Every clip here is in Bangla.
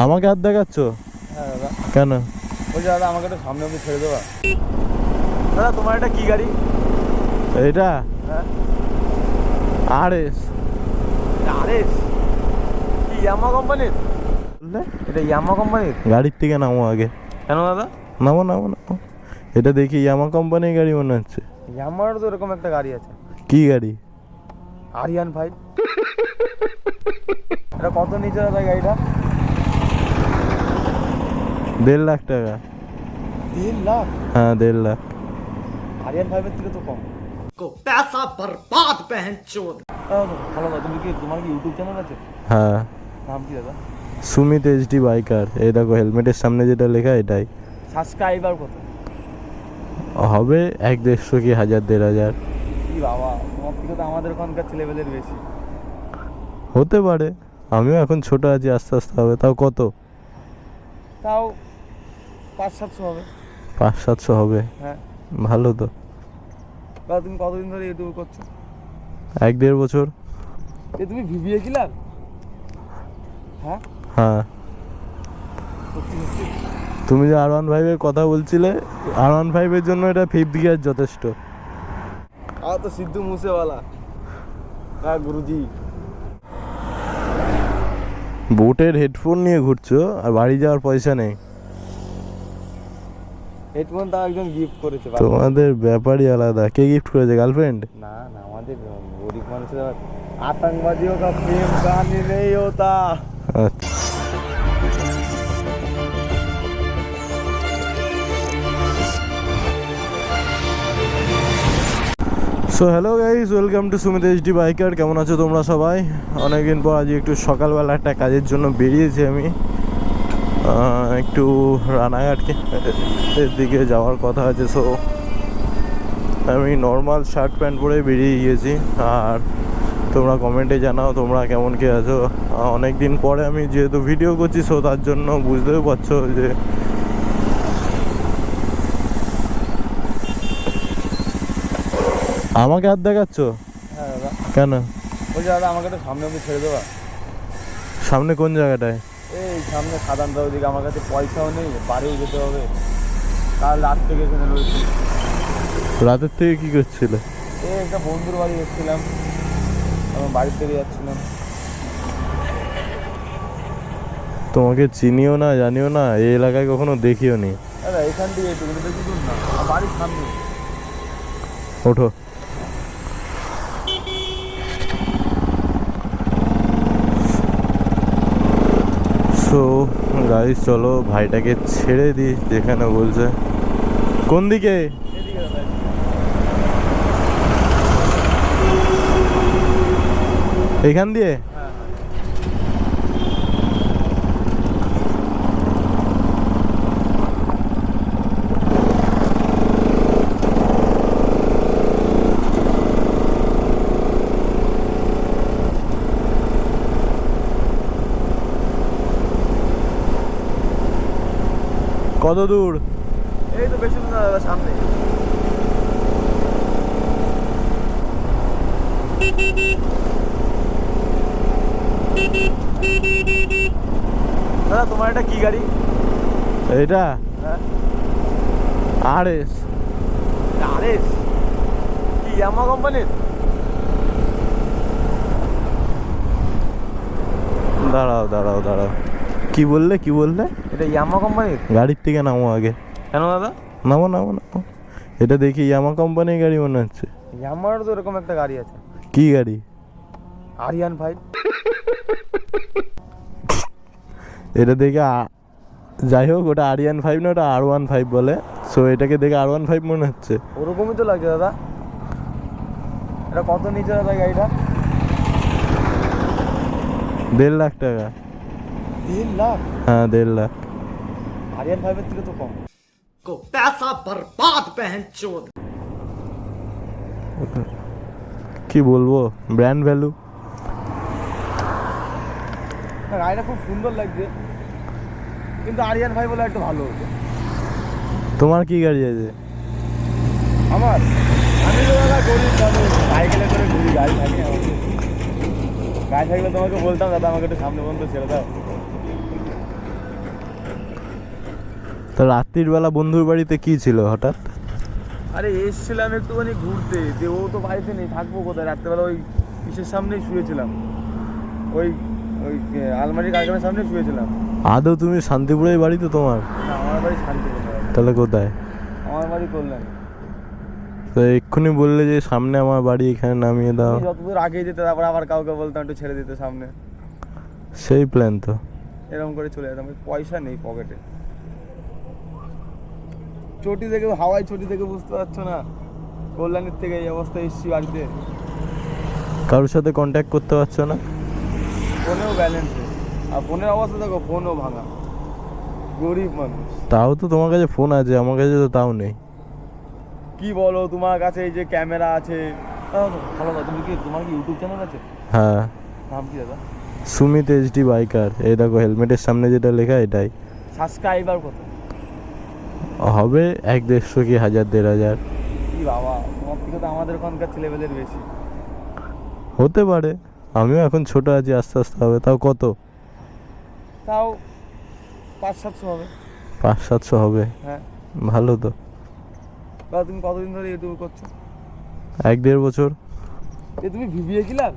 আমাকে হাত দেখাচ্ছ? হ্যাঁ দাদা। কেন? বলছি দাদা আমাকে একটু সামনে অব্দি ছেড়ে দেবা। দাদা তোমার এটা কি গাড়ি? এটা? হ্যাঁ। আর এস আরেস কি ইয়ামা কোম্পানির এটা ইয়ামা কোম্পানির গাড়ির থেকে নামো আগে। কেন দাদা? নামো নামো নামো। এটা দেখি ইয়ামা কোম্পানির গাড়ি মনে হচ্ছে। ইয়ামার তো এরকম একটা গাড়ি আছে। কি গাড়ি? আরিয়ান ফাইভ এটা কত নিচে দাদা গাড়িটা? দেড় লাখ টাকা তিন লাখ হ্যাঁ দেড় লাখ আরিয়ান ফাইভের থেকে তো কম को पैसा बर्बाद पहन चोद দাদা, ভালো দাদা তুমি কি তোমার কি ইউটিউব চ্যানেল আছে হ্যাঁ নাম কি দাদা সুমিত এইচডি বাইকার এই দেখো হেলমেটের সামনে যেটা লেখা এটাই সাবস্ক্রাইবার কত হবে এক দেড়শো কি হাজার দেড় হাজার কি বাবা তোমার থেকে তো আমাদের ওখানকার ছেলেবেলের বেশি হতে পারে আমিও এখন ছোট আছি আস্তে আস্তে হবে তাও কত তাও পাঁচ সাতশো হবে। পাঁচ সাতশো হবে? হ্যাঁ। ভালো তো। দাদা তুমি কতদিন ধরে ইউটিউব করছ? এক দেড় বছর। এ তুমি ভিভিএ কিলার হ্যাঁ? হ্যাঁ। তুমি যে আর ওয়ান ফাইভের কথা বলছিলে আর ওয়ান ফাইভের জন্য এটা ফিফথ গিয়ার যথেষ্ট। আর তো সিদ্ধু মুসেওয়ালা। হ্যাঁ গুরুজি। বোটের হেডফোন নিয়ে ঘুরছো আর বাড়ি যাওয়ার পয়সা নেই। হেডফোন তাও একজন গিফট করেছে তোমাদের ব্যাপারই আলাদা। কে গিফট করেছে গার্লফ্রেন্ড না না আমাদের গরিব মানুষের আতঙ্কবাদীও হোক প্রেম কাহানি নেই ওটা। So hello guys welcome to Sumit HD biker কেমন আছো তোমরা সবাই? অনেকদিন পর আজ একটু সকালবেলা একটা কাজের জন্য বেরিয়েছি আমি। একটু রানাঘাটকে এর দিকে যাওয়ার কথা আছে সো আমি নর্মাল শার্ট প্যান্ট পরে বেরিয়ে গিয়েছি। আর তোমরা কমেন্টে জানাও তোমরা কেমন কে আছো। অনেক দিন পরে আমি যেহেতু ভিডিও করছি সো তার জন্য বুঝতেও পারছ যে আমাকে হাত দেখাচ্ছ? হ্যাঁ কেন? আমাকে একটু সামনে ছেড়ে দেবা। সামনে কোন জায়গাটায়? এই সামনে খাদানটা ওদিকে আমার কাছে পয়সাও নেই বাড়িও যেতে হবে। কাল রাত থেকে এখানে রয়েছি। রাতের থেকে কি করছিলে? এই একটা বন্ধুর বাড়ি এসেছিলাম। আমি বাড়ির থেকে যাচ্ছিলাম। তোমাকে চিনিও না জানিও না এই এলাকায় কখনো দেখিও নি। দাদা এখান থেকে একটু কিন্তু বেশি দূর না বাড়ির সামনে। ওঠো সো গাড়ি চলো ভাইটাকে ছেড়ে দি যেখানে বলছে। কোন দিকে? এখান দিয়ে? কত দূর? এই তো বেশি দূর না দাদা সামনে। দাদা তোমার এটা কি গাড়ি? এটা? হ্যাঁ। আর এস কি ইয়ামা কোম্পানির দাঁড়াও দাঁড়াও দাঁড়াও। কি বললে কি বললে? এটা ইয়ামা কোম্পানির? গাড়ির থেকে নামো আগে। কেন দাদা? নামো নামো নামো। এটা দেখি ইয়ামা কোম্পানির গাড়ি মনে হচ্ছে। ইয়ামার তো এরকম একটা গাড়ি আছে। কি গাড়ি? আরিয়ান ফাইভ। এটা দেখে যাই হোক ওটা আরিয়ান ফাইভ না ওটা আর ওয়ান ফাইভ বলে। সো এটাকে দেখে আর ওয়ান ফাইভ মনে হচ্ছে। ওরকমই তো লাগছে দাদা। এটা কত নিচে দাদা গাড়িটা? দেড় লাখ টাকা। তিন লাখ? হ্যাঁ দেড় লাখ। আরিয়ান ফাইভের থেকে তো কম को पैसा बर्बाद पहन चोद কি বলবো ব্র্যান্ড ভ্যালু না, গাড়িটা খুব সুন্দর লাগছে কিন্তু আরিয়ান ফাইভ বলে একটু ভালো হতো তোমার কি গাড়ি আছে আমার আমি তো দাদা গরিব মানুষ সাইকেলে করে ঘুরি গাড়ি থাকে আমার। গাড়ি থাকলে তোমাকে বলতাম দাদা আমাকে একটু সামনে পর্যন্ত ছেড়ে দাও তো রাত্রির বেলা বন্ধুর বাড়িতে কি ছিল হঠাৎ? আরে এসছিলাম একটুখানি ঘুরতে যে ও তো বাড়িতে নেই থাকব কোথায়? রাত্রেবেলা ওই কিসের সামনেই শুয়েছিলাম। ওই ওই আলমারির কারখানার সামনে শুয়েছিলাম। আদৌ তুমি শান্তিপুরের বাড়ি তো তোমার? না আমার বাড়ি শান্তি তাহলে কোথায়? আমার বাড়ি করলেন তো এক্ষুনি বললে যে সামনে আমার বাড়ি এখানে নামিয়ে দাও। যতদূর আগে যেতে তারপর আবার কাউকে বলতাম একটু ছেড়ে দিতে সামনে। সেই প্ল্যান তো। এরকম করে চলে যেতাম পয়সা নেই পকেটে। চটি থেকে হাওয়াই চটি থেকে বুঝতে পারছ না? কল্যাণীর থেকে এই অবস্থা এসছি বাড়িতে। কারোর সাথে কন্ট্যাক্ট করতে পারছ না? ফোনেও ব্যালেন্স নেই। আর ফোনের অবস্থা দেখো ফোনও ভাঙা। গরিব মানুষ। তাও তো তোমার কাছে ফোন আছে আমার কাছে তো তাও নেই। কি বলো তোমার কাছে এই যে ক্যামেরা আছে। ভালো কথা তুমি কি তোমার কি ইউটিউব চ্যানেল আছে? হ্যাঁ। নাম কি দাদা? সুমিত এইচডি বাইকার এই দেখো হেলমেটের সামনে যেটা লেখা এটাই। সাবস্ক্রাইবার কত? হবে এক দেড়শো কি হাজার দেড় হাজার। বাবা তোমার থেকে তো আমাদের ওখানকার ছেলেমেয়েদের বেশি। হতে পারে আমিও এখন ছোট আছি আস্তে আস্তে হবে তাও কত? তাও পাঁচ সাতশো হবে। পাঁচ সাতশো হবে? হ্যাঁ। ভালো তো। তুমি কতদিন ধরে ইউটিউব করছ? এক দেড় বছর। এ তুমি ভিভিয়ে কিলার?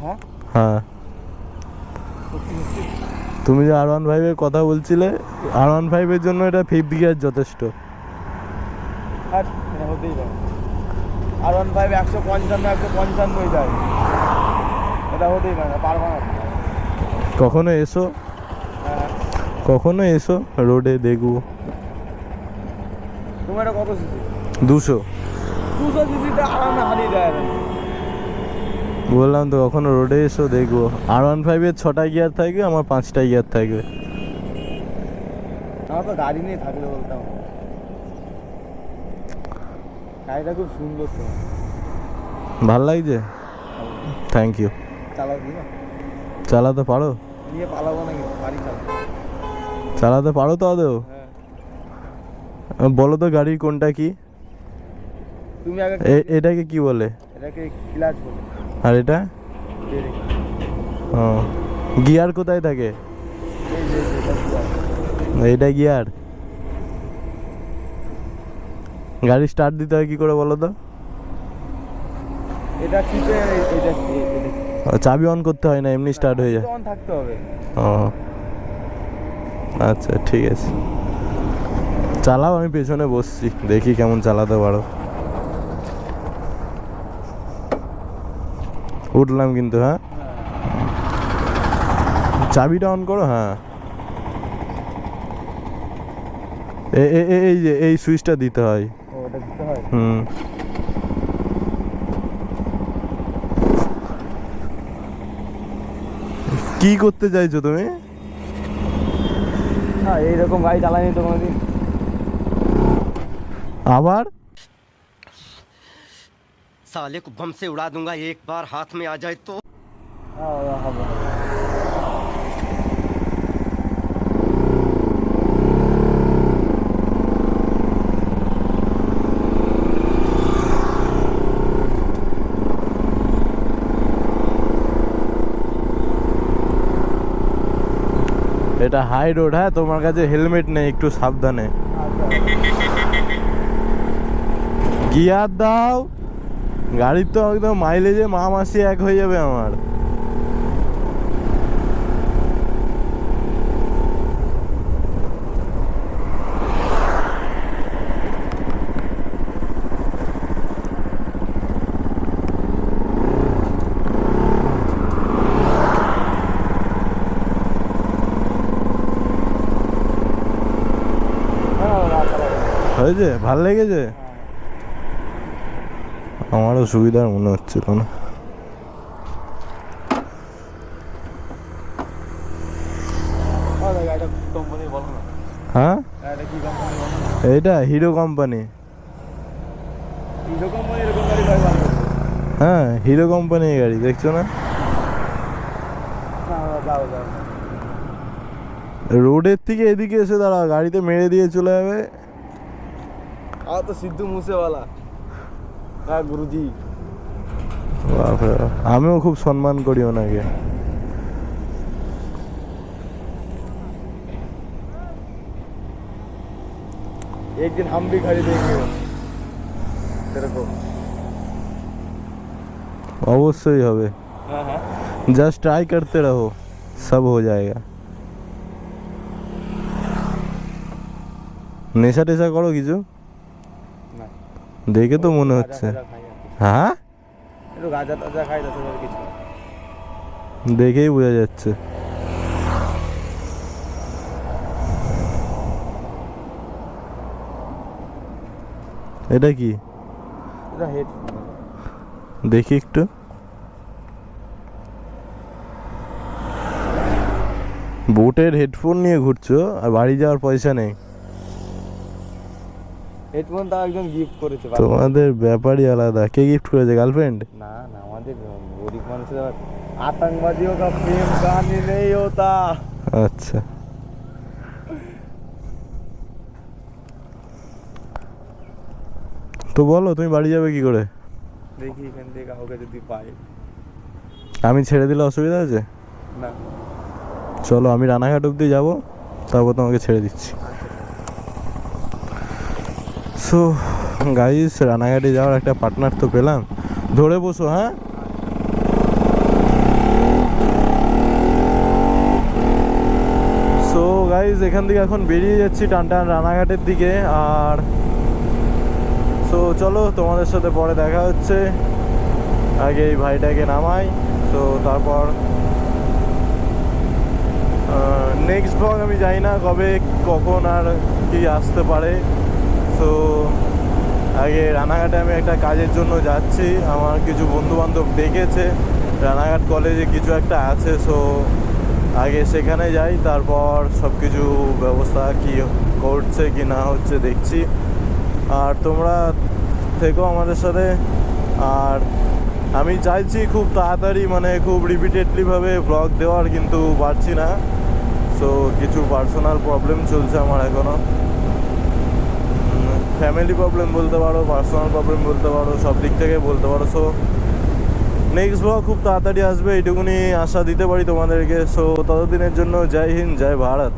হ্যাঁ। হ্যাঁ? সত্যি তুমি যে আর ওয়ান ফাইভের কথা বলছিলে আর ওয়ান ফাইভের জন্য এটা ফিফথ গিয়ার যথেষ্ট। আর হতেই পারে। আর ওয়ান ফাইভ একশো পঞ্চান্ন একশো পঞ্চান্নই যায়। এটা হতেই পারে না পারব না। কখনো এসো। হ্যাঁ। কখনো এসো রোডে দেখব। তোমার কত সিসি? দুশো। দুশো সিসিতে আরামে হারিয়ে যায়। বললাম তো কখনো রোডে এসো দেখব। আর ওয়ান ফাইভের ছটা গিয়ার থাকবে আমার পাঁচটা গিয়ার থাকবে। আমার তো গাড়ি নিয়ে থাকলে বলতাম। গাড়িটা খুব সুন্দর তো। ভালো লাগছে? থ্যাংক ইউ চালাবি না? চালাতে পারো? নিয়ে পালাবো নাকি? গাড়ি চালাবো চালাতে পারো তো আদৌ? হ্যাঁ। বলো তো গাড়ির কোনটা কি? তুমি আগে এটাকে কি বলে? এটাকে ক্লাচ বলে। আর এটা? ও। গিয়ার কোথায় থাকে? এটা গিয়ার। গাড়ি স্টার্ট দিতে হয় কি করে বলো তো? এটা চিপে এটা চাবি অন করতে হয় না এমনি স্টার্ট হয়ে যায়। অন থাকতে হবে। ও। আচ্ছা ঠিক আছে। চালাও আমি পেছনে বসছি দেখি কেমন চালাতে পারো। উঠলাম কিন্তু হ্যাঁ। চাবিটা অন করো হ্যাঁ। এই যে এই সুইচটা দিতে হয়। দিতে হুম। কি করতে চাইছো তুমি? এইরকম গাড়ি চালানি তো কোনোদিন। আবার? साले को बम से उड़ा दूंगा एक बार हाथ में आ जाए तो হ্যাঁ হবে হবে এটা হাই রোড হ্যাঁ তোমার কাছে হেলমেট নেই একটু সাবধানে গিয়ার দাও গাড়ির তো একদম মাইলেজে মা মাসি এক হয়ে যাবে আমার। হ্যাঁ হয়েছে? ভালো লেগেছে? আমারও সুবিধার মনে হচ্ছিল না হ্যাঁ? এইটা হিরো কোম্পানি। হয়, হিরো কোম্পানির গাড়ি, দেখছ না? রোডের থেকে এদিকে এসে দাঁড়া গাড়িতে মেরে দিয়ে চলে যাবে। আর তো সিদ্ধু মুসেওয়ালা। হ্যাঁ গুরুজি বাপরে বাপ। আমিও খুব সম্মান করি ওনাকে एक दिन हम भी खरीदेंगे तेरे को অবশ্যই হবে हाँ हाँ জাস্ট ট্রাই করতে রহো সব হো যায়গা নেশা টেশা করো কিছু না দেখে তো মনে হচ্ছে। হ্যাঁ? একটু গাঁজা টাজা খাই তাছাড়া কিছু দেখেই বোঝা যাচ্ছে। এটা কি? এটা হেডফোন দেখি একটু। বোটের হেডফোন নিয়ে ঘুরছো আর বাড়ি যাওয়ার পয়সা নেই। হেডফোন তাও একজন গিফট করেছে তোমাদের ব্যাপারই আলাদা। কে গিফট করেছে গার্লফ্রেন্ড না না আমাদের গরিব মানুষের আতঙ্কবাদীও কা প্রেম কাহিনী নেই ওটা। আচ্ছা। তো বলো তুমি বাড়ি যাবে কি করে? দেখি এখান থেকে কাউকে যদি পাই। আমি ছেড়ে দিলে অসুবিধা আছে? না। চলো আমি রানাঘাট অব্দি যাব তারপর তোমাকে ছেড়ে দিচ্ছি। সো গাইস রানাঘাটে যাওয়ার একটা পার্টনার তো পেলাম। ধরে বসো হ্যাঁ? সো গাইস এখান থেকে এখন বেরিয়ে যাচ্ছি টান টান রানাঘাটের দিকে, আর সো চলো, তোমাদের সাথে পরে দেখা হচ্ছে। আগে এই ভাইটাকে নামাই তো তারপর নেক্সট ব্লগ আমি জানি না কবে, কখন আর কি আসতে পারে। তো আগে রানাঘাটে আমি একটা কাজের জন্য যাচ্ছি। আমার কিছু বন্ধু বান্ধব ডেকেছে। রানাঘাট কলেজে কিছু একটা আছে সো আগে সেখানে যাই, তারপর সব কিছু ব্যবস্থা কি করছে কি না হচ্ছে দেখছি। আর তোমরা থেকো আমাদের সাথে। আর আমি চাইছি খুব তাড়াতাড়ি মানে খুব রিপিটেডলিভাবে ব্লগ দেওয়ার, কিন্তু পারছি না। সো কিছু পার্সোনাল প্রবলেম চলছে আমার এখনও ফ্যামিলি প্রবলেম বলতে পারো পার্সোনাল প্রবলেম বলতে পারো, সব দিক থেকে বলতে পারো। সো নেক্সট ব্লগ খুব তাড়াতাড়ি আসবে, এইটুকুনি আশা দিতে পারি তোমাদেরকে। সো ততদিনের জন্য জয় হিন্দ, জয় ভারত।